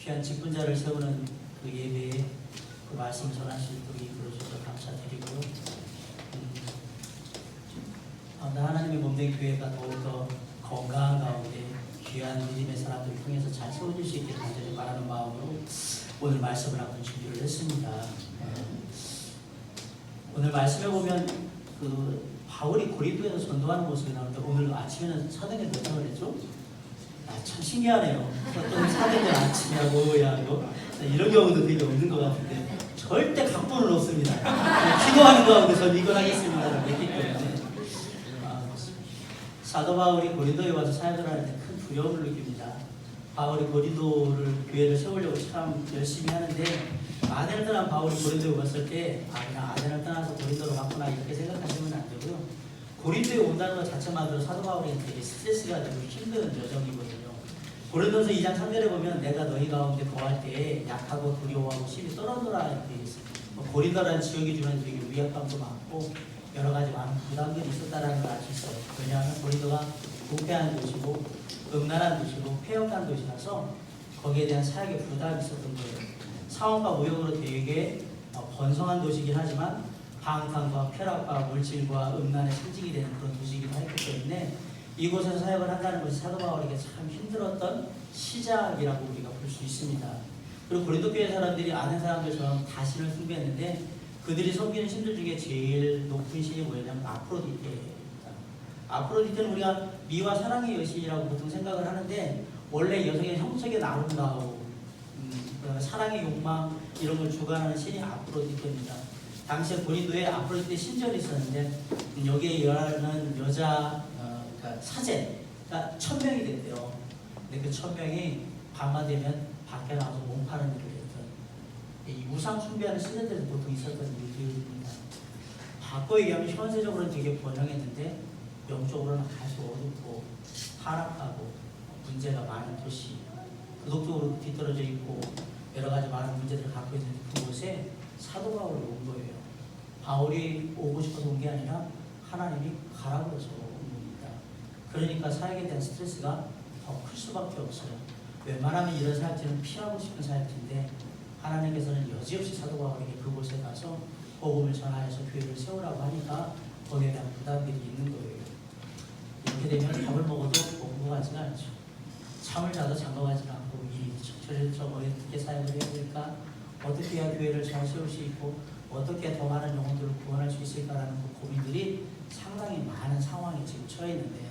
귀한 직분자를 세우는 그 예배에 그 말씀 전하실 우리 그러셔서 감사드리고요. 음, 아, 나 하나님의 몸된 교회가 더욱더 건강한 가운데 귀한 믿음의 사람들을 통해서 잘 세워질 수 있기를 간절히 바라는 마음으로 오늘 말씀을 한번 준비를 했습니다. 어, 오늘 말씀에 보면 그 바울이 고린도에서 전도하는 모습이 나오는데 오늘 아침에는 사도행에 뭐라 그랬죠? 아, 참 신기하네요. 어떤 사도행 아침이라고 야 이거 이런 경우도 되게 없는 것 같은데 절대 각본은 없습니다. 기도하는 가운데 전 이걸 하겠습니다라고 했기 때문에 아, 사도 바울이 고린도에 와서 사역을 하는데 큰 두려움을 느낍니다. 바울이 고린도를 교회를 세우려고 참 열심히 하는데 아덴을 떠난 바울이 고린도에 왔을 때 아, 그냥 아덴을 떠나서 고린도로 갔구나 이렇게 생각하시면 안 되고요. 고린도에 온다는 것 자체만으로 사도 바울에게 되게 스트레스가 되고 힘든 여정이거든요. 고린도서 2장 3절에 보면 내가 너희 가운데 거할 때 약하고 두려워하고 심히 떨어져라 이렇게 있어요. 뭐 고린도라는 지역이 주는 되게 위압감도 많고 여러 가지 많은 부담들이 있었다라는 걸 알 수 있어요. 왜냐하면 고린도가 부패한 도시고 음란한 도시고 폐역한 도시라서 거기에 대한 사역의 부담이 있었던 거예요. 상황과 무역으로 되게 어, 번성한 도시긴 하지만 방탕과 쾌락과 물질과 음란의 상징이 되는 그런 도시이기도 했기 때문에 이곳에서 사역을 한다는 것이 사도 바울에게 참 힘들었던 시작이라고 우리가 볼 수 있습니다. 그리고 고린도 교회 사람들이 아는 사람들처럼 다신을 숭배했는데 그들이 섬기는 신들 중에 제일 높은 신이 뭐냐면 아프로디테입니다. 아프로디테는 우리가 미와 사랑의 여신이라고 보통 생각을 하는데 원래 여성의 형성의 아름다움, 음, 그 사랑의 욕망 이런 걸 주관하는 신이 아프로디테입니다. 당시에 고린도에 아프로디테 신전이 있었는데 음, 여기에 일하는 여자 어, 그러니까 사제가 천 명이 됐대요. 근데 그 천 명이 밤만 되면 밖에 나와서 몸 파는 일을 했던 이 우상 숭배하는 신들도 보통 있었던 일들입니다. 바꿔 얘기하면 현세적으로는 되게 번영했는데 영적으로는 아주 어둡고 타락하고 문제가 많은 도시 도덕적으로 뒤떨어져 있고 여러 가지 많은 문제들을 갖고 있는 그곳에 사도 바울이 온 거예요. 바울이 오고 싶어서 온 게 아니라 하나님이 가라고 해서. 그러니까 사역에 대한 스트레스가 더 클 수밖에 없어요. 웬만하면 이런 사역들은 피하고 싶은 사역인데 하나님께서는 여지없이 사도 바울에게 그곳에 가서 복음을 전하여서 교회를 세우라고 하니까 거기에 대한 부담들이 있는 거예요. 이렇게 되면 밥을 먹어도 공부하지가 않죠. 잠을 자도 장가가지 않고 이 저를 저 어떻게 사역을 해야 될까? 어떻게 해야 교회를 잘 세울 수 있고 어떻게 더 많은 영혼들을 구원할 수 있을까라는 그 고민들이 상당히 많은 상황에 지금 처해 있는데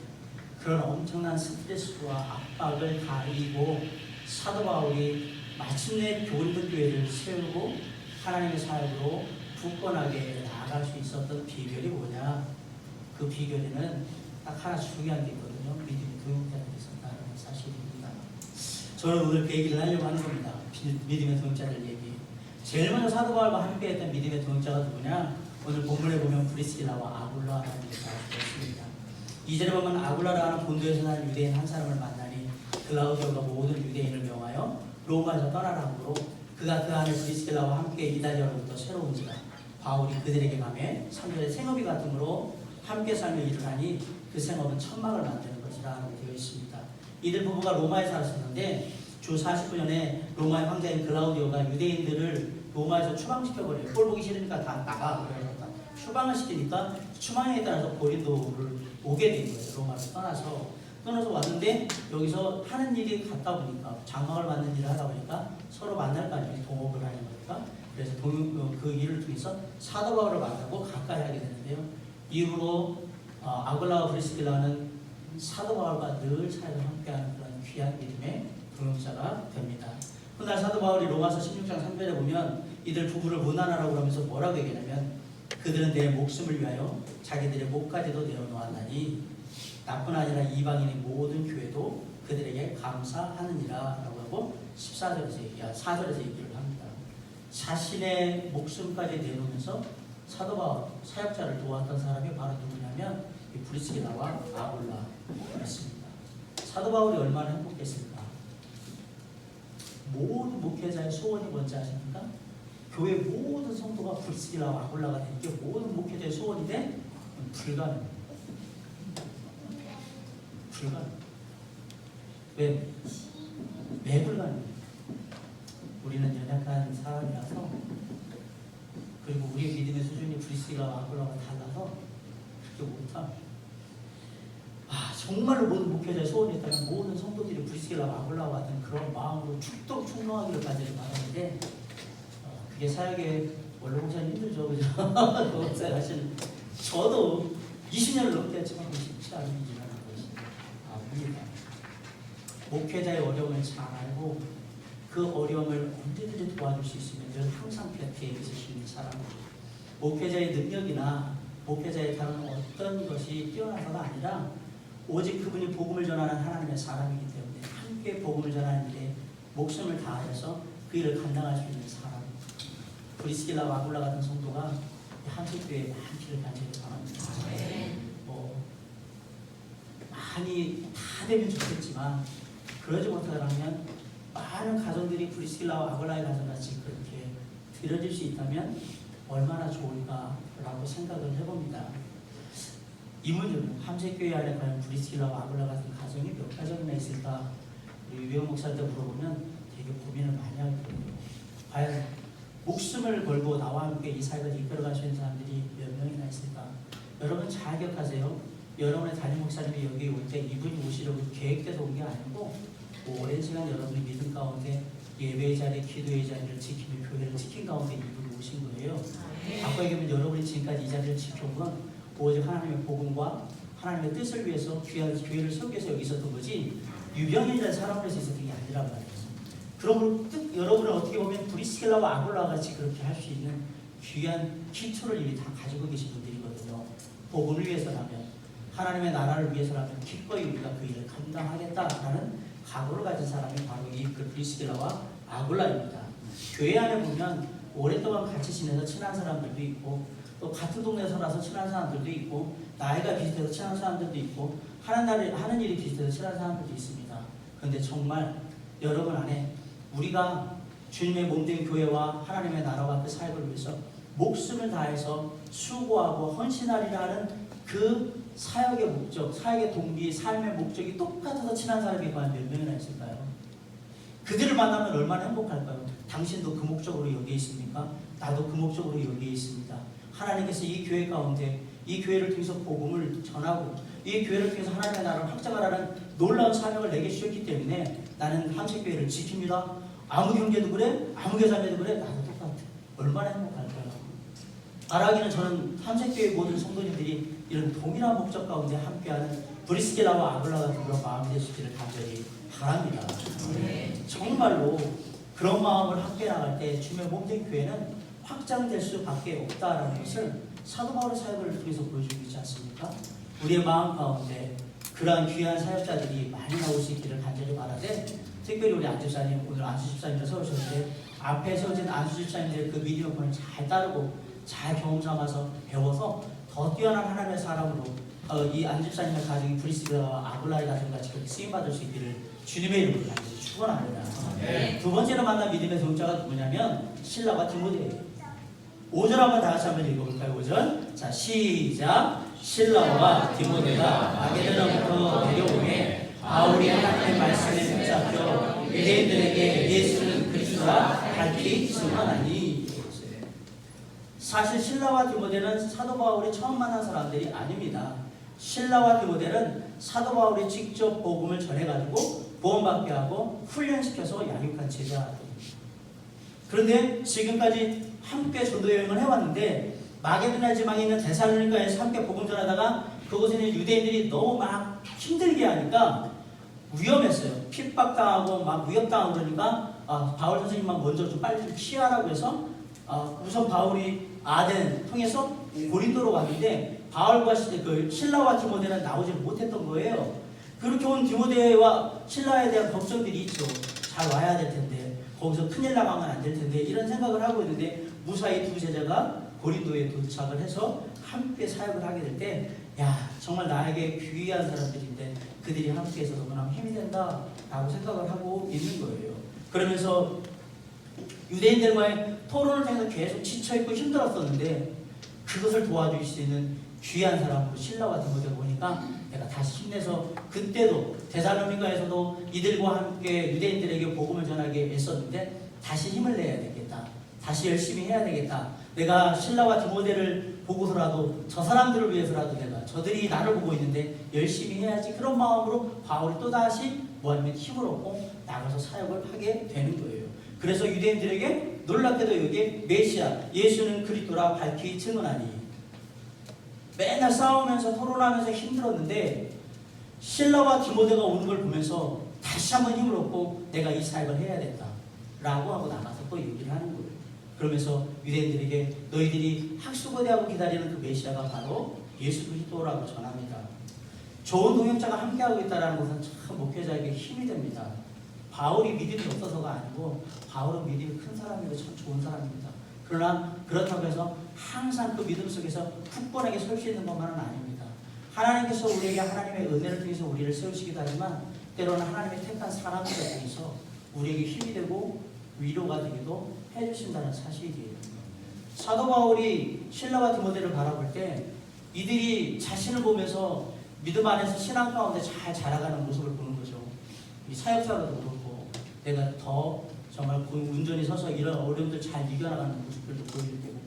그런 엄청난 스트레스와 압박을 다 이기고 사도 바울이 마침내 교인들 교회를 세우고 하나님의 사역으로 굳건하게 나아갈 수 있었던 비결이 뭐냐? 그 비결에는 딱 하나 중요한 게 있거든요. 믿음의 동역자들이 있었다는 사실입니다. 저는 오늘 그 얘기를 하려고 하는 겁니다. 비- 믿음의 동역자들 얘기. 제일 먼저 사도 바울과 함께했던 믿음의 동역자가 누구냐? 오늘 본문에 보면 브리스길라와 아굴라라는 얘기가 있습니다. 이절에 보면 아굴라라는 본도에서 사는 유대인 한 사람을 만나니 글라우디오가 모든 유대인을 명하여 로마에서 떠나라 하므로 그가 그 안에 브리스길라와 함께 이달리아로부터 새로운지라 바울이 그들에게 가매 3절에 생업이 같으므로 함께 살며 일을 하니 그 생업은 천막을 만드는 것이라 라고 되어 있습니다. 이들 부부가 로마에 살았었는데 주 49년에 로마의 황제인 글라우디오가 유대인들을 로마에서 추방시켜버려요. 꼴 보기 싫으니까 다 나가. 추방을 시키니까 추방에 따라서 고린도를 오게 된 거예요. 로마를 떠나서 떠나서 왔는데 여기서 하는 일이 같다 보니까 장막을 만든 일을 하다 보니까 서로 만날 거 아니에요. 동업을 하는 거니까. 그래서 동, 그 일을 통해서 사도 바울을 만나고 가까이 하게 되는데요. 이후로 어, 아글라와 브리스길라는 사도 바울과 늘 사역을 함께하는 그런 귀한 믿음의 동역자가 됩니다. 훗날 사도 바울이 로마서 16장 3절에 보면 이들 부부를 무난하라고 하면서 뭐라고 얘기하냐면 그들은 내 목숨을 위하여 자기들의 목까지도 내어놓았나니 나뿐 아니라 이방인의 모든 교회도 그들에게 감사하느니라 라고 하고 14절에서 얘기, 4절에서 얘기를 합니다. 자신의 목숨까지 내놓으면서 사도 바울, 사역자를 도왔던 사람이 바로 누구냐면 이 브리스기라와 아골라였습니다. 사도 바울이 얼마나 행복했을까? 모든 목회자의 소원이 뭔지 아십니까? 교회 모든 성도가 브리스기라와 아골라가 되는 게 모든 목회자의 소원인데 불가능. 불가능. 왜? 왜 불가능? 우리는 연약한 사람이라서 그리고 우리의 믿음의 수준이 브리스라와 아굴라가 달라서 그렇게 못함. 아 정말로 모든 목회자의 소원이 있다면 모든 성도들이 브리스라와 아굴라와 같은 그런 마음으로 축덕 충성하기를 간절히 바라는데 어, 그게 사역의 원래 목사님 힘들죠 그죠? 그 목사 사실 저도 20년을 넘게 했지만 쉽지 않은 일이라는 것이 압니다. 목회자의 어려움을 잘 알고 그 어려움을 언제든지 도와줄 수 있으면 저는 항상 곁에 있으시는 사람. 목회자의 능력이나 목회자의 다른 어떤 것이 뛰어나서가 아니라 오직 그분이 복음을 전하는 하나님의 사람이기 때문에 함께 복음을 전하는 일에 목숨을 다해서 그 일을 감당할 수 있는 사람. 브리스길라 와굴라 같은 성도가 한국교회에 많기를 간절히 바랍니다. 뭐 많이 다 되면 좋겠지만 그러지 못하다면 많은 가정들이 브리스길라와 아굴라의 가정같이 그렇게 들어질 수 있다면 얼마나 좋을까라고 생각을 해봅니다. 이 문제는 함색교회 안에 과연 브리스길라와 아굴라 같은 가정이 몇 가정이나 있을까? 우리 유영 목사한테 물어보면 되게 고민을 많이 됩니다. 과연 목숨을 걸고 나와 함께 이 사역을 이끌어갈 수 있는 사람들이 몇 명이나 있을까? 여러분 잘 기억하세요. 여러분의 담임 목사님이 여기 올 때 이분이 오시려고 계획돼서 온 게 아니고 오랜 시간 여러분이 믿음 가운데 예배의 자리, 기도의 자리를 지키며 교회를 지킨 가운데 이분이 오신 거예요. 바꿔 얘기하면 여러분이 지금까지 이 자리를 지켜온 건 오직 하나님의 복음과 하나님의 뜻을 위해서 귀한 교회를 위해서 여기 있었던 거지 유병인이라는 사람을 위해서 있었던 게 아니란 말이에요. 그러므로 뜻, 여러분은 어떻게 보면 브리스킬라와 아굴라와 같이 그렇게 할 수 있는 귀한 기초를 이미 다 가지고 계신 분들이거든요. 복음을 위해서라면 하나님의 나라를 위해서라면 기꺼이 우리가 그 일을 감당하겠다라는 각오를 가진 사람이 바로 이그 브리스킬라와 아굴라입니다. 교회 안에 보면 오랫동안 같이 지내서 친한 사람들도 있고 또 같은 동네 살아서 친한 사람들도 있고 나이가 비슷해서 친한 사람들도 있고 하는 일이 비슷해서 친한 사람들도 있습니다. 그런데 정말 여러분 안에 우리가 주님의 몸된 교회와 하나님의 나라와 그 사역을 위해서 목숨을 다해서 수고하고 헌신하리라는 그 사역의 목적, 사역의 동기, 삶의 목적이 똑같아서 친한 사람이 과연 몇 명이나 있을까요? 그들을 만나면 얼마나 행복할까요? 당신도 그 목적으로 여기에 있습니까? 나도 그 목적으로 여기에 있습니다. 하나님께서 이 교회 가운데 이 교회를 통해서 복음을 전하고 이 교회를 통해서 하나님의 나라를 확장하라는 놀라운 사명을 내게 주셨기 때문에 나는 함식교회를 지킵니다. 아무 경제도 그래, 아무 계산에도 그래, 나도 똑같아. 얼마나 행복할까요? 바라기는 저는 함식교회 모든 성도님들이 이런 동일한 목적 가운데 함께하는 브리스길라와 아글라 같은 그런 마음이 되시기를 간절히 바랍니다. 정말로 그런 마음을 함께 나갈 때 주님의 몸된 교회는 확장될 수밖에 없다라는 것을 사도 바울의 사역을 통해서 보여주고 있지 않습니까? 우리의 마음 가운데 그러한 귀한 사역자들이 많이 나올 수 있기를 간절히 바라되 특별히 우리 안주사님 오늘 안수집사님을 세우셨는데 앞에 세워진 안수집사님들 그 미디어 본을 잘 따르고 잘 경험 삼아서 배워서 더 뛰어난 하나님의 사람으로 어, 이 안집사님의 가정이 브리스가와 아굴라의 가정같이 그렇게 쓰임받을 수 있기를 주님의 이름으로 간절히 축원합니다. 두 번째로 만난 믿음의 동자가 누구냐면 신라와 디모데예요. 5절 한번 다 같이 한번 읽어볼까요? 5절. 자, 시작. 신라와 디모데가 마게도나부터 내려오매 바울이 하나님의 말씀에 붙잡혀 유대인들에게 예수는 그리스도라 밝히 증언하니 사실 신라와 디모데는 사도 바울이 처음 만난 사람들이 아닙니다. 신라와 디모데는 사도 바울이 직접 복음을 전해가지고 구원받게 하고 훈련시켜서 양육한 제자들. 그런데 지금까지 함께 전도 여행을 해왔는데 마게도나 지방에 있는 데살로니가에서 함께 복음 전하다가 그곳에 있는 유대인들이 너무 막 힘들게 하니까 위험했어요. 핍박당하고 막 위협당하고 그러니까 아, 바울 선생님만 먼저 좀 빨리 좀 피하라고 해서 아, 우선 바울이 아덴 통해서 고린도로 왔는데 바울과 시- 그 신라와 디모데는 나오지 못했던 거예요. 그렇게 온 디모데와 신라에 대한 걱정들이 있죠. 잘 와야 될 텐데 거기서 큰일 나가면 안 될 텐데 이런 생각을 하고 있는데 무사히 두 제자가 고린도에 도착을 해서 함께 사역을 하게 될 때 야 정말 나에게 귀한 사람들인데 그들이 함께 해서 너무나 힘이 된다 라고 생각을 하고 있는 거예요. 그러면서 유대인들과의 토론을 통해서 계속 지쳐있고 힘들었었는데 그것을 도와줄 수 있는 귀한 사람으로 디모데가 오니까 보니까 내가 다시 힘내서 그때도 대사로니가에서도 이들과 함께 유대인들에게 복음을 전하게 애썼는데 다시 힘을 내야 되겠다. 다시 열심히 해야 되겠다. 내가 신라와 디모데를 보고서라도 저 사람들을 위해서라도 내가 저들이 나를 보고 있는데 열심히 해야지 그런 마음으로 바울이 또다시 뭐하면 힘을 얻고 나가서 사역을 하게 되는 거예요. 그래서 유대인들에게 놀랍게도 여기 메시아 예수는 그리스도라 밝히 증언하니 맨날 싸우면서 토론하면서 힘들었는데 신라와 디모데가 오는 걸 보면서 다시 한번 힘을 얻고 내가 이 사역을 해야 된다 라고 하고 나가서 또 얘기를 하는 거예요 그러면서 유대인들에게 너희들이 학수고대하고 기다리는 그 메시아가 바로 예수 그리스도라고 전합니다. 좋은 동역자가 함께하고 있다는 것은 참 목회자에게 힘이 됩니다. 바울이 믿음이 없어서가 아니고 바울은 믿음이 큰 사람이고 참 좋은 사람입니다. 그러나 그렇다고 해서 항상 그 믿음 속에서 굳건하게 설 수 있는 것만은 아닙니다. 하나님께서 우리에게 하나님의 은혜를 통해서 우리를 세우시기도 하지만 때로는 하나님의 택한 사람들을 통해서 우리에게 힘이 되고 위로가 되기도 해주신다는 사실이에요. 사도 바울이 신라와 디모데를 바라볼 때 이들이 자신을 보면서 믿음 안에서 신앙 가운데 잘 자라가는 모습을 보는 거죠. 이 사역자로도 그렇고 내가 더 정말 그 운전이 서서 이런 어려움들 잘 이겨나가는 모습들도 보여줄 때고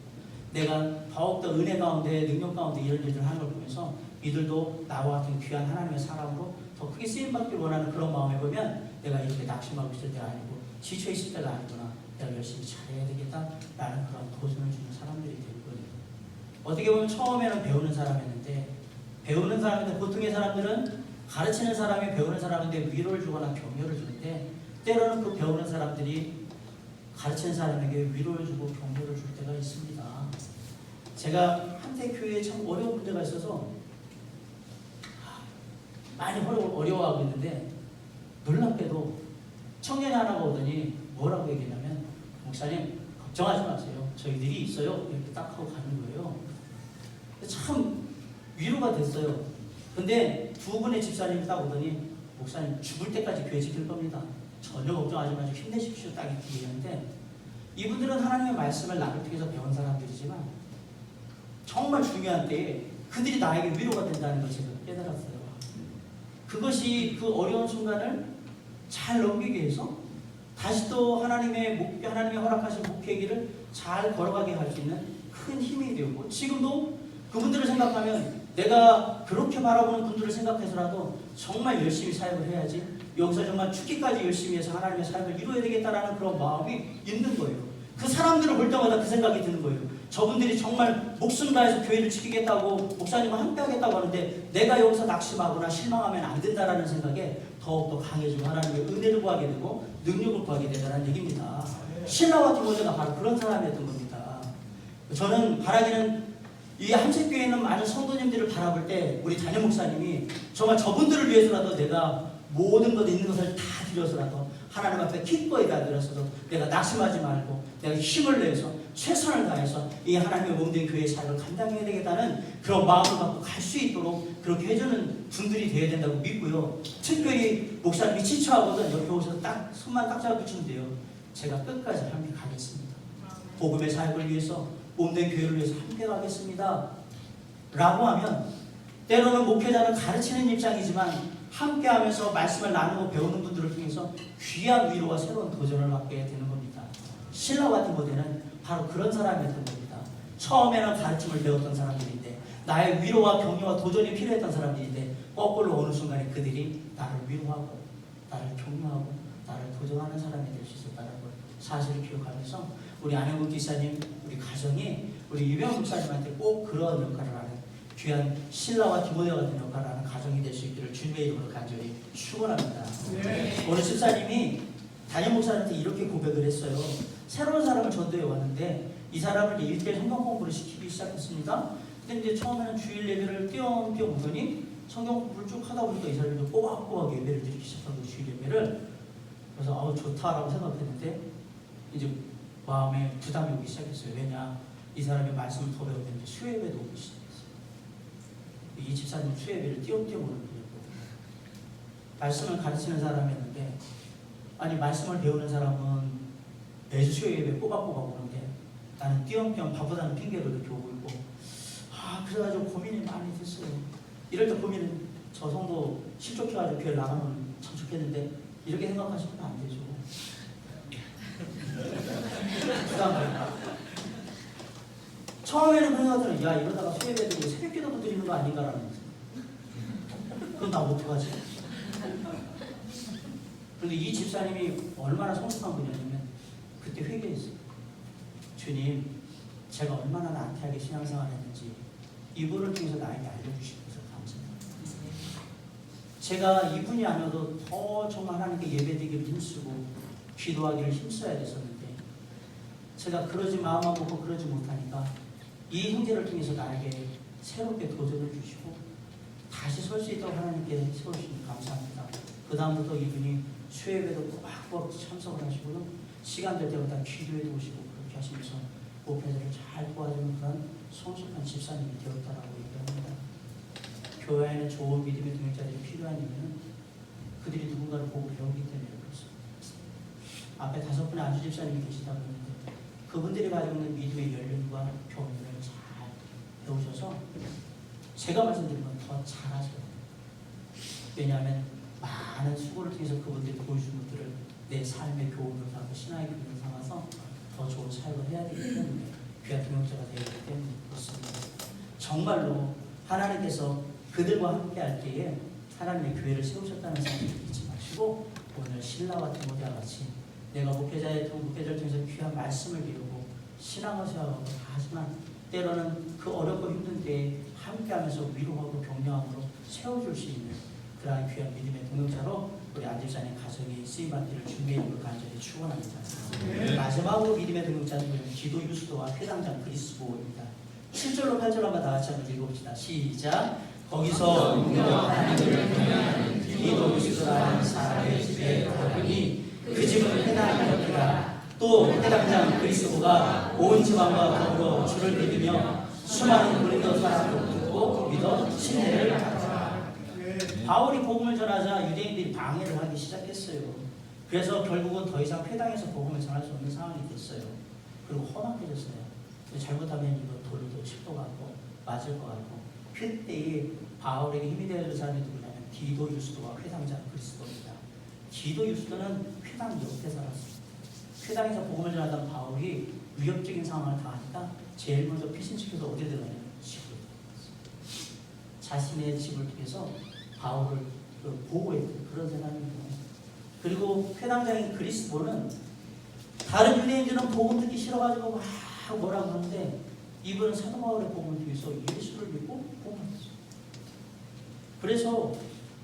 내가 더욱더 은혜 가운데 능력 가운데 이런 일들을 하는 걸 보면서 이들도 나와 같은 귀한 하나님의 사람으로 더 크게 쓰임받길 원하는 그런 마음에 보면 내가 이렇게 낙심하고 있을 때가 아니고 지쳐 있을 때가 아니구나. 내가 열심히 잘해야 되겠다 라는 그런 도전을 주는 사람들이 되거든요. 어떻게 보면 처음에는 배우는 사람이었는데 배우는 사람인데 보통의 사람들은 가르치는 사람이 배우는 사람인데 위로를 주거나 격려를 주는데 때로는 그 배우는 사람들이 가르치는 사람에게 위로를 주고 격려를 줄 때가 있습니다. 제가 한때 교회에 참 어려운 문제가 있어서 많이 어려, 어려워하고 있는데 놀랍게도 청년이 하나가 오더니 뭐라고 얘기냐면 목사님 걱정하지 마세요. 저희들이 있어요. 이렇게 딱 하고 가는 거예요. 참 위로가 됐어요. 근데 두 분의 집사님이 딱 오더니 목사님 죽을 때까지 교회 지킬 겁니다. 전혀 걱정하지 마시고 힘내십시오. 딱 이렇게 얘기하는데 이분들은 하나님의 말씀을 나를 통해서 배운 사람들이지만 정말 중요한 때에 그들이 나에게 위로가 된다는 걸 제가 깨달았어요. 그것이 그 어려운 순간을 잘 넘기기 위해서 다시 또 하나님의 목, 하나님의 허락하신 길을 잘 걸어가게 할 수 있는 큰 힘이 되고 지금도 그분들을 생각하면 내가 그렇게 바라보는 분들을 생각해서라도 정말 열심히 사역을 해야지 여기서 정말 죽기까지 열심히 해서 하나님의 사역을 이루어야 되겠다라는 그런 마음이 있는 거예요. 그 사람들을 볼 때마다 그 생각이 드는 거예요. 저분들이 정말 목숨 다해서 교회를 지키겠다고 목사님과 함께 하겠다고 하는데 내가 여기서 낙심하거나 실망하면 안 된다라는 생각에 더욱더 강해지고 하나님의 은혜를 구하게 되고 능력을 구하게 된다는 얘기입니다. 신라와 디모데가 바로 그런 사람이었던 겁니다. 저는 바라기는 이 한책교회에 있는 많은 성도님들을 바라볼 때 우리 담임 목사님이 정말 저분들을 위해서라도 내가 모든 것 있는 것을 다 드려서라도 하나님 앞에 기꺼이 다 드려서도 내가 낙심하지 말고 내가 힘을 내서 최선을 다해서 이 하나님의 몸된 교회의 사역을 감당해야 되겠다는 그런 마음을 갖고 갈 수 있도록 그렇게 해주는 분들이 되어야 된다고 믿고요. 특별히 목사님이 지쳐하거든 옆에 오셔서 딱 손만 딱 잡아주시면 요 제가 끝까지 함께 가겠습니다. 복음의 사역을 위해서 몸된 교회를 위해서 함께 가겠습니다. 라고 하면 때로는 목회자는 가르치는 입장이지만 함께 하면서 말씀을 나누고 배우는 분들을 통해서 귀한 위로와 새로운 도전을 받게 되는 겁니다. 신라와 디모데는 바로 그런 사람이었던 겁니다. 처음에는 가르침을 배웠던 사람들인데 나의 위로와 격려와 도전이 필요했던 사람들인데 거꾸로 어느 순간에 그들이 나를 위로하고 나를 격려하고 나를 도전하는 사람이 될 수 있었다는 걸 사실을 기억하면서 우리 안영국 기사님 우리 가정이 우리 유병 목사님한테 꼭 그런 역할을 하는 귀한 신라와 디모데 같은 역할을 하는 가정이 될 수 있기를 주님의 이름으로 간절히 축원합니다. 오늘 집사님이 담임 목사한테 이렇게 고백을 했어요. 새로운 사람을 전도해 왔는데 이 사람을 일대 성경 공부를 시키기 시작했습니다. 근데 이제 처음에는 주일 예배를 띄엄띄엄 오더니 성경 공부를 쭉 하다 보니까 이 사람이 꼬박꼬박 예배를 드리기 시작하고 주일 예배를 그래서 아우 좋다라고 생각했는데 이제 마음에 부담이 오기 시작했어요. 왜냐 이 사람이 말씀을 더 배웠는데 수예배도 오기 시작했어요. 이 집사님 수예배를 띄엄띄엄 오는 분이고 말씀을 가르치는 사람이었는데 아니 말씀을 배우는 사람은 매주 수요일에 꼬박꼬박 오는데 나는 띄엄띄엄 바쁘다는 핑계로 이렇게 오고 있고 아 그래가지고 고민이 많이 됐어요 이럴 때 보면 저 성도 실족해가지고 교회 나가면 참 좋겠는데 이렇게 생각하시면 안 되죠. 처음에는 그런 생각들은 야 이러다가 수혜배들이 새벽기도도 드리는 거 아닌가라는 생각. 그럼 나 어떡하지? 그런데 이 집사님이 얼마나 성숙한 분이었냐면 그때 회개했어요. 주님, 제가 얼마나 나태하게 신앙생활을 했는지 이분을 통해서 나에게 감사합니다. 제가 이분이 아니어도 더 정말 하나님께 예배드리기를 힘쓰고 기도하기를 힘써야 됐었는데 제가 그러지 마음만 먹고 그러지 못하니까 이 형제를 통해서 나에게 새롭게 도전을 주시고 다시 설 수 있도록 하나님께 세우시니 감사합니다. 그 다음부터 이분이 수협에도 꼬박꼬박 참석을 하시고요. 시간 될 때마다 기도에도 오시고 그렇게 하시면서 목회자를 잘 도와주는 그런 성숙한 집사님이 되었다라고 얘기합니다. 교회 안에 좋은 믿음의 동역자들이 필요한 이유는 그들이 누군가를 보고 배우기 때문에 그렇습니다. 앞에 다섯 분의 안주 집사님이 계시다고 했는데 그분들이 가지고 있는 믿음의 연륜과 교훈을 잘 배우셔서 제가 말씀드린 건 더 잘하셔요. 왜냐하면 많은 수고를 통해서 그분들이 보여준 것들을 내 삶의 교훈으로 삼고 신앙의 교훈으로 삼아서 더 좋은 사역을 해야 되기 때문에 귀한 동역자가 되기 때문에 그렇습니다. 정말로 하나님께서 그들과 함께 할 때에 하나님의 교회를 세우셨다는 사실을 잊지 마시고 오늘 신라와 디모데와 같이 내가 목회자의 목회자를 통해서 귀한 말씀을 배우고 신앙을 세워가고 다 하지만 때로는 그 어렵고 힘든 때에 함께하면서 위로하고 격려함으로 세워줄 수 있는 그러한 귀한 믿음의 동역자로 우리 안 집사님 가정이 쓰임받기를 주님의 이름으로 간절히 축원합니다. 마지막으로 믿음의 동역자는 기도 유수도와 회당장 그리스도입니다. 7절로 8절 한번 다 같이 한번 읽어봅시다. 시작. 거기서 하나님을 기도 유수도라는 사람의 집에 가보니 그 집은 회당이었더라. 또 회당장 그리스도가 온 지방과 더불어 주를 믿으며 수많은 고린도 사람을 듣고 믿어 신뢰를. 바울이 복음을 전하자 유대인들이 방해를 하기 시작했어요. 그래서 결국은 더 이상 회당에서 복음을 전할 수 없는 상황이 됐어요. 그리고 험악해졌어요. 잘못하면 이거 돌도 칠 것 같고 맞을 것 같고 그때에 바울에게 힘이 되는 사람이 누구냐면 디도 유스도와 회당장 그리스도입니다. 디도 유스도는 회당 옆에 살았어요. 회당에서 복음을 전하던 바울이 위협적인 상황을 당하니까 제일 먼저 피신시켜서 어디에 들어가냐면 집으로 들어갔어요. 자신의 집을 통해서 바울을 그 보호했던 그런 사람입니다. 그리고 회당장인 그리스도는 다른 유대인들은 복음 듣기 싫어가지고 막 뭐라고 하는데 이분은 사도 바울의 복음을 통해서 예수를 믿고 복음했어요. 그래서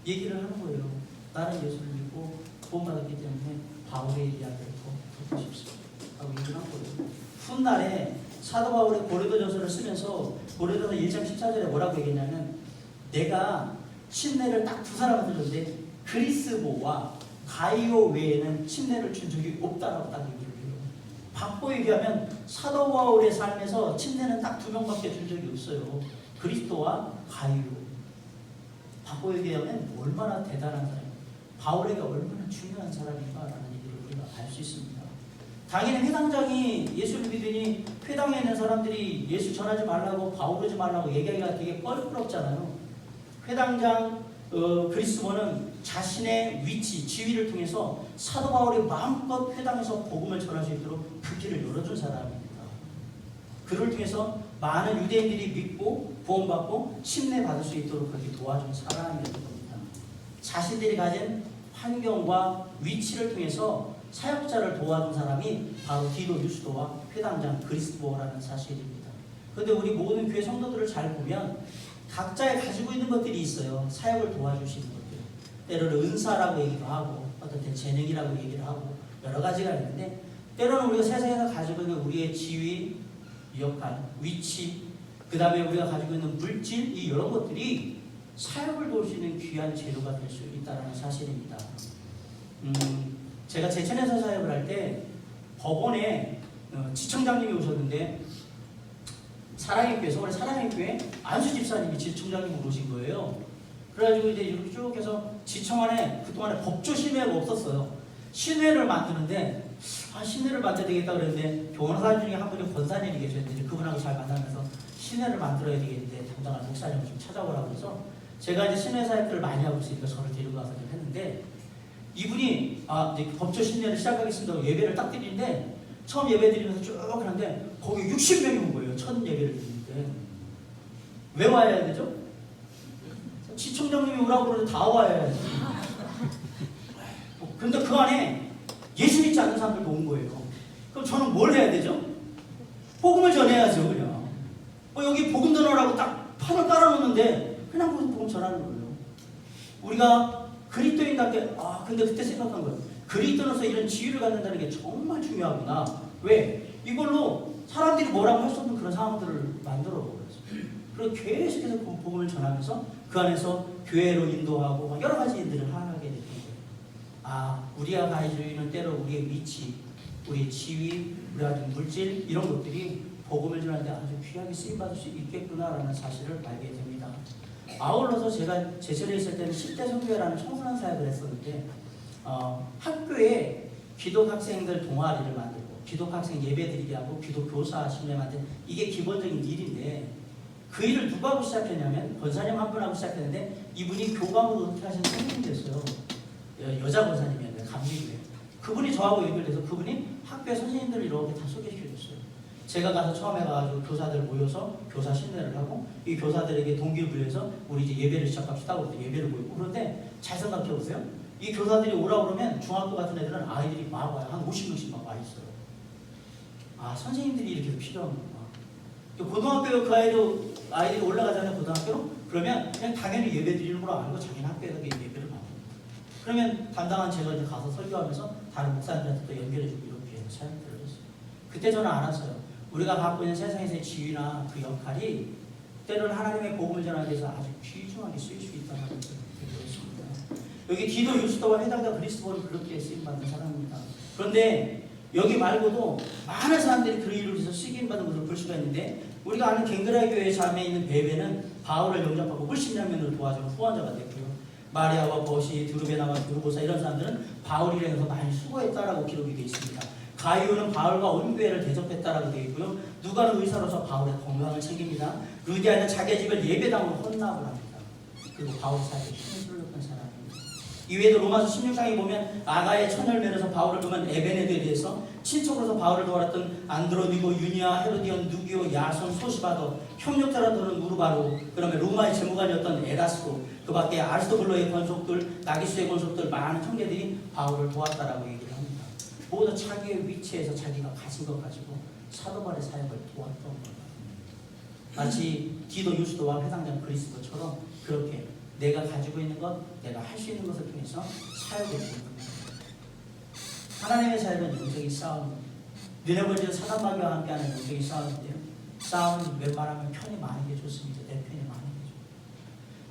얘기를 하는 거예요. 나는 예수를 믿고 구원받았기 때문에 바울의 이야기를 더 듣고 싶습니다. 하고 얘기를 한 거예요. 훗날에 사도 바울의 고린도전서를 쓰면서 고린도서 1장 14절에 뭐라고 얘기했냐면 내가 침례를 딱 두 사람한테 줬는데 그리스보와 가이오 외에는 침례를 준 적이 없다라고 딱 얘기를 해요. 바꿔 얘기하면 사도 바울의 삶에서 침례는 딱 두 명밖에 준 적이 없어요. 그리스도와 가이오. 바꿔 얘기하면 얼마나 대단한 사람, 바울에게 얼마나 중요한 사람인가라는 얘기를 우리가 알 수 있습니다. 당연히 회당장이 예수를 믿으니 회당에 있는 사람들이 예수 전하지 말라고 바울하지 말라고 얘기하기가 되게 껄끄럽잖아요. 회당장 어, 그리스도는 자신의 위치, 지위를 통해서 사도 바울이 마음껏 회당에서 복음을 전할 수 있도록 그 길을 열어준 사람입니다. 그를 통해서 많은 유대인들이 믿고 구원받고 침례 받을 수 있도록 그렇게 도와준 사람이었던 겁니다. 자신들이 가진 환경과 위치를 통해서 사역자를 도와준 사람이 바로 디도 유스도와 회당장 그리스도라는 사실입니다. 그런데 우리 모든 교회 성도들을 잘 보면 각자의 가지고 있는 것들이 있어요. 사역을 도와주시는 것들. 때로는 은사라고 얘기도 하고 어떤 때 재능이라고 얘기를 하고 여러 가지가 있는데 때로는 우리가 세상에서 가지고 있는 우리의 지위, 역할, 위치, 그 다음에 우리가 가지고 있는 물질 이 이런 것들이 사역을 도울 수 있는 귀한 재료가 될 수 있다는 사실입니다. 음, 제가 제천에서 사역을 할 때 법원에 어, 지청장님이 오셨는데 사랑의 교회, 서울의 사랑의 교회 안수 집사님이 지청장님으로 오신 거예요. 그래가지고 이제 이렇게 쭉 해서 지청 안에 그동안에 법조 심회가 없었어요. 신회를 만드는데 아 신회를 만들어야 되겠다 그랬는데 변호사 중에 한 분이 권사님이 계셨는데 그분하고 잘 만나면서 신회를 만들어야 되겠는데 담당한 목사님을 좀 찾아오라고 해서 제가 이제 신뢰 사역들을 많이 하고 있으니까 저를 데리고 가서 좀 했는데 이분이 아 이제 법조 신뢰를 시작하겠습니다 예배를 딱 드리는데 처음 예배 드리면서 쭉 하는데 거기 60명이 온 거예요 첫 예배를 드리는데 왜 와야 되죠? 시청장님이 오라고 그러는데 다 와야지 근데 그 안에 예수 믿지 않는 사람들도 온 거예요 그럼 저는 뭘 해야 되죠? 복음을 전해야죠 그냥 뭐 여기 복음 전하라고 딱 판을 깔아놓는데 그냥 복음 전하는 거예요 우리가 그리스도인답게 아 근데 그때 생각한 거예요 그리스도로서 이런 지위를 갖는다는 게 정말 중요하구나 왜? 이걸로 사람들이 뭐라고 할 수 없는 그런 상황들을 만들어 버렸어요 그리고 계속해서 그 복음을 전하면서 그 안에서 교회로 인도하고 막 여러 가지 일들을 하게 되는 거예요. 아 우리가 가지고 있는 때로 우리의 위치 우리의 지위 우리가 가진 물질 이런 것들이 복음을 전하는데 아주 귀하게 쓰임받을 수 있겠구나라는 사실을 알게 됩니다. 아울러서 제가 제철에 있을 때는 10대 성교회라는 청소년 사역을 했었는데 어, 학교에 기독 학생들 동아리를 만들고 기독 학생 예배 드리게 하고 기독 교사 만든 이게 기본적인 일인데 그 일을 누가 하고 시작했냐면 권사님 한 분 하고 시작했는데 이분이 교감을 어떻게 하신 선생님이었어요 여, 여자 권사님이었는데 감리교회 그분이 저하고 연결돼서 그분이 학교에 선생님들을 이렇게 다 소개시켜줬어요 제가 가서 처음에 가가지고 교사들 모여서 교사 신뢰를 하고 이 교사들에게 동기를 부여해서 우리 이제 예배를 시작합시다. 그래서 예배를 모이고 그런데 잘 생각해 보세요. 이 교사들이 오라 그러면 중학교 같은 애들은 아이들이 막 와요. 한 50명씩 막 와 있어요. 아 선생님들이 이렇게 필요하구나. 또 고등학교 그 아이도 아이들이 올라가잖아요. 고등학교로 그러면 그냥 당연히 예배 드리는 걸로 알고 자기는 학교에서 그 예배를 거예요. 그러면 담당한 제가 이제 가서 설교하면서 다른 목사님들한테 또 연결해주고 이렇게 해서 사역들을 했어요. 그때 저는 알았어요. 우리가 갖고 있는 세상에서의 지위나 그 역할이 때로는 하나님의 복음을 전하기 위해서 아주 귀중하게 쓰일 수 있다는 것을 배웠습니다. 여기 디도 유스도와 해당자 그리스도는 그렇게 쓰임받는 사람입니다. 그런데 여기 말고도 많은 사람들이 그 일을 위해서 쓰임받는 것을 볼 수가 있는데 우리가 아는 갱그라의 교회 자매에 있는 베베는 바울을 영접하고 물신양면으로 도와주는 후원자가 됐고요. 마리아와 버시, 드루베나와 드루보사 이런 사람들은 바울이 일해서 많이 수고했다라고 기록이 되어 있습니다. 가이오는 바울과 온 교회를 대접했다라고 되어 있고요. 누가는 의사로서 바울의 건강을 챙깁니다. 루디아는 자기 집을 예배당으로 헌납을 합니다. 그리고 바울 사람입니다. 이외에도 로마서 16장에 보면 아가의 천열면에서 바울을 도면 에베네드에 대해서 친척으로서 바울을 도왔던 안드로니고, 유니아, 헤로디온, 누기오, 야손, 소시바도, 협력자라도는 우르바로, 그다음에 로마의 재무관이었던 에라스고, 그 밖에 아리스토블로의 권속들, 나기수의 권속들 많은 형제들이 바울을 도왔다라고 얘기를 합니다. 모두 자기의 위치에서 자기가 가진 것 가지고 사도발의 사역을 도왔던 거예요. 마치 디도 유스도와 회당장 그리스도처럼 그렇게 내가 가지고 있는 것, 내가 할 수 있는 것을 통해서 사역을 주는 겁니다. 하나님의 사역은 영적인 싸움입니다. 느네버지와 사단마귀와 함께하는 영적인 싸움인데요. 싸움은 웬만하면 편이 많은 게 좋습니다. 내 편이 많은 게 좋습니다.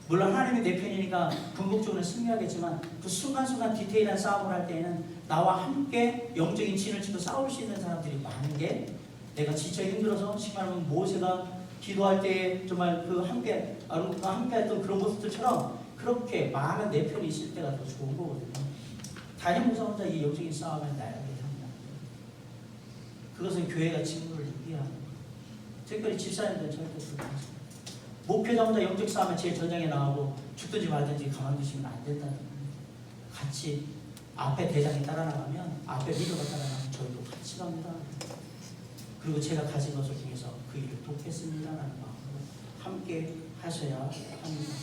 물론 하나님이 내 편이니까 궁극적으로 승리하겠지만 그 순간순간 디테일한 싸움을 할 때에는 나와 함께 영적인 진을 치고 싸울 수 있는 사람들이 많은 게 내가 지쳐 힘들어서 심하면 모세가 기도할 때 정말 그 함께 아론과 함께 했던 그런 모습들처럼 그렇게 많은 내 편이 있을 때가 더 좋은 거거든요. 단임 목사 혼자 이 영적인 싸움을 나야게 합니다. 그것은 교회가 직무를 위하는 거예요. 특별히 집사님들은 절대 하지 목회자 혼자 영적 싸움에 제일 전장에 나가고 죽든지 말든지 가만두시면 안 된다는 거예요. 같이 앞에 대장이 따라 나가면 앞에 리더가 따라 나가면 저희도 같이 갑니다. 그리고 제가 가진 것을 통해서 그 일을 돕겠습니다라는 마음으로 함께 하셔야 합니다.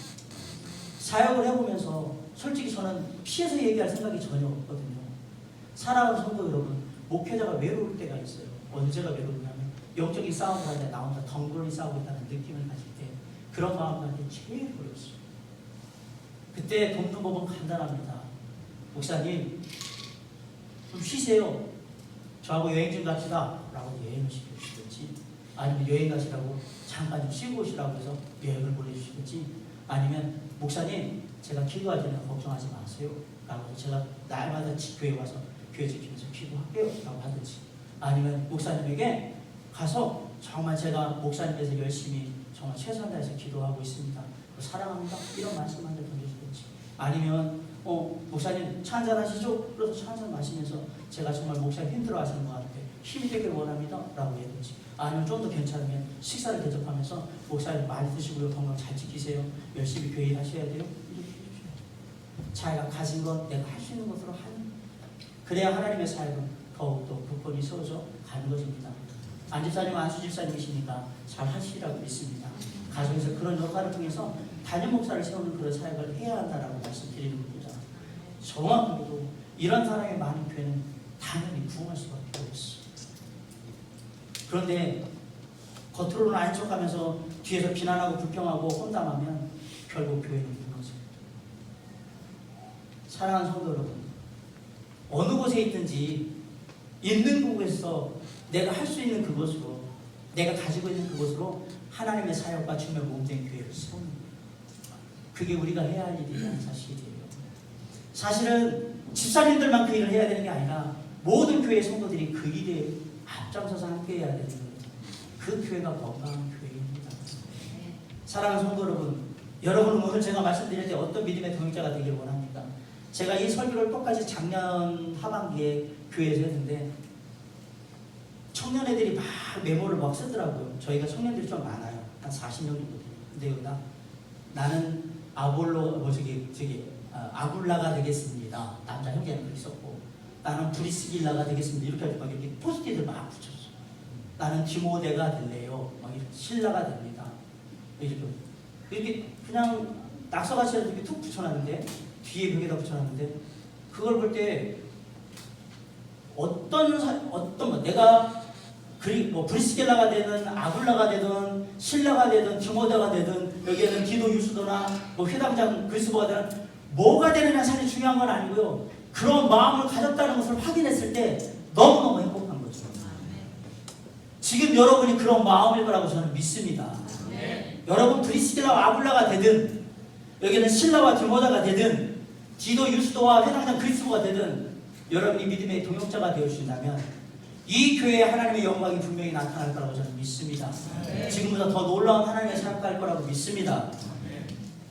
사역을 해보면서 솔직히 저는 피해서 얘기할 생각이 전혀 없거든요. 사랑하는 성도 여러분, 목회자가 외로울 때가 있어요. 언제가 외로우냐면 영적인 싸움을 할때나 혼자 덩그러니 싸우고 있다는 느낌을 가질 때 그런 마음가짐이 제일 어렵습니다. 그때 돕는 법은 간단합니다. 목사님, 좀 쉬세요. 저하고 여행 좀 갑시다. 라고 여행을 시켜주시겠지. 아니면 여행 가시라고 잠깐 좀 쉬고 오시라고 해서 여행을 보내주시겠지. 아니면 목사님, 제가 기도할 때는 걱정하지 마세요. 라고 해서 제가 날마다 지- 교회 와서 교회 지키면서 기도할게요. 라고 하든지. 아니면 목사님에게 가서 정말 제가 목사님께서 열심히 정말 최선을 다해서 기도하고 있습니다. 사랑합니다. 이런 말씀 한번 던져주겠지. 아니면 어 목사님 차 한잔 하시죠? 그래서 차 한잔 마시면서 제가 정말 목사님 힘들어 하시는 것 같아. 힘이 되길 원합니다. 라고 해야되지 아니면 좀 더 괜찮으면 식사를 대접하면서 목사님 많이 드시고요. 건강 잘 지키세요. 열심히 교회 하셔야 돼요. 자기가 가진 것 내가 할 수 있는 것으로 하는 그래야 하나님의 사역은 더욱더 굳건히 세워져 가는 것입니다. 안 집사님, 안수 집사님이시니까 잘 하시리라고 믿습니다. 가정에서 그런 역할을 통해서 단임 목사를 세우는 그런 사역을 해야 한다라고 말씀드리는 겁니다. 정확하게도 이런 사람이 많은 교회는 당연히 부흥할 수밖에 없어. 그런데 겉으로는 아닌 척하면서 뒤에서 비난하고 불평하고 혼담하면 결국 교회는 무너져요. 사랑하는 성도 여러분, 어느 곳에 있든지 있는 곳에서 내가 할 수 있는 그것으로 내가 가지고 있는 그것으로 하나님의 사역과 주님의 몸된 교회를 세우는 거예요. 그게 우리가 해야 할 일이라는 사실이에요. 사실은 집사님들만 그 일을 해야 되는 게 아니라 모든 교회 성도들이 그 일에 앞장서서 함께 해야 되는 거예요. 그 교회가 건강한 교회입니다. 사랑하는 성도 여러분, 여러분 오늘 제가 말씀드릴 때 어떤 믿음의 동역자가 되길 원합니까? 제가 이 설교를 똑같이 작년 하반기에 교회에서 했는데 청년 애들이 막 메모를 막 쓰더라고요. 저희가 청년들이 좀 많아요. 한 40명 정도 돼요. 근데 여기다 나는 아볼로 뭐 저기 저기 아, 아굴라가 되겠습니다. 남자 형제는 썼고 나는 브리스길라가 되겠습니다. 이렇게 해서 막 이렇게 포스트잇을 막 붙였어. 나는 디모데가 될래요. 막 이렇게 신라가 됩니다. 이렇게 이렇게 그냥 낙서같이 이렇게 툭 붙여놨는데 뒤에 벽에다 붙여놨는데 그걸 볼 때 어떤 사, 어떤 뭐 내가 그리 뭐 브리스겔라가 되든 아굴라가 되든 신라가 되든 디모데가 되든 여기에는 기도 유수도나 뭐 회당장 그리스도가 되든 뭐가 되느냐 사실 중요한 건 아니고요. 그런 마음을 가졌다는 것을 확인했을 때 너무너무 행복한 거죠. 지금 여러분이 그런 마음일 거라고 저는 믿습니다. 여러분 브리스겔라와 아굴라가 되든 여기는 신라와 디모다가 되든 디도 유스도와 회당장 그리스도가 되든 여러분이 믿음의 동역자가 되어 주신다면 이 교회에 하나님의 영광이 분명히 나타날 거라고 저는 믿습니다. 지금보다 더 놀라운 하나님의 사역가 할 거라고 믿습니다.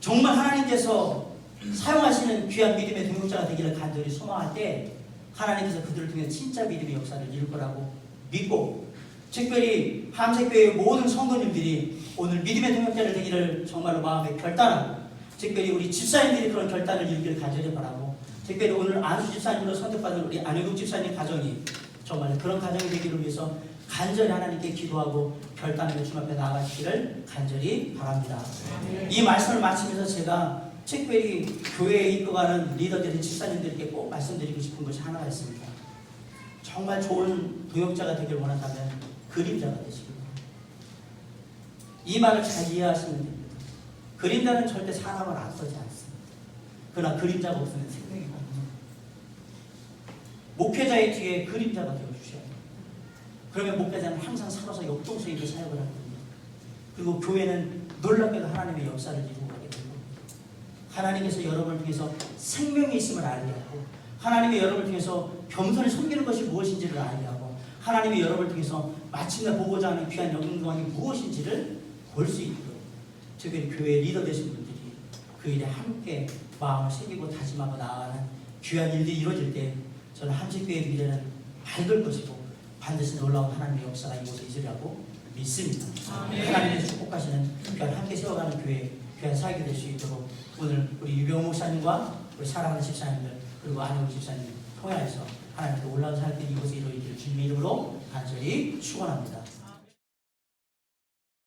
정말 하나님께서 사용하시는 귀한 믿음의 동역자가 되기를 간절히 소망할 때 하나님께서 그들을 통해 진짜 믿음의 역사를 이룰 거라고 믿고 특별히 함색교회의 모든 성도님들이 오늘 믿음의 동역자를 되기를 정말로 마음에 결단하고 특별히 우리 집사님들이 그런 결단을 이루기를 간절히 바라고 특별히 오늘 안수 집사님으로 선택받은 우리 안효국 집사님 가정이 정말 그런 가정이 되기를 위해서 간절히 하나님께 기도하고 결단하며 주님 앞에 나아가시기를 간절히 바랍니다. 이 말씀을 마치면서 제가 특별히 교회에 이끌어가는 리더들이 집사님들께 꼭 말씀드리고 싶은 것이 하나가 있습니다. 정말 좋은 도역자가 되길 원한다면 그림자가 되시길. 이 말을 잘 이해하시면 됩니다. 그림자는 절대 사람을 앞서지 않습니다. 그러나 그림자가 없으면 생명이 없는 목회자의 뒤에 그림자가 되어주셔야 돼요. 그러면 목회자는 항상 살아서 역동성에 그 사역을 하거든요. 그리고 교회는 놀랍게도 하나님의 역사를 되고 하나님께서 여러분을 통해서 생명이 있음을 알게 하고 하나님의 여러분을 통해서 겸손히 섬기는 것이 무엇인지를 알게 하고 하나님의 여러분을 통해서 마침내 보고자 하는 귀한 영광이 무엇인지를 볼 수 있도록 특별히 교회 리더 되신 분들이 그 일에 함께 마음을 새기고 다짐하고 나아가는 귀한 일들이 이루어질 때 저는 함식교회의 미래는 밝을 것이고 반드시 놀라운 하나님의 역사가 이곳에 있으리라고 믿습니다. 하나님의 축복하시는 귀한 함께 세워가는 교회 귀한 사역이 될 수 있도록 오늘 우리 유병 목사님과 우리 사랑하는 집사님들 그리고 안영 집사님 통해서 하나님께 올라온 사역들이 이곳에 이루어지기를 주님의 이름으로 간절히 축원합니다.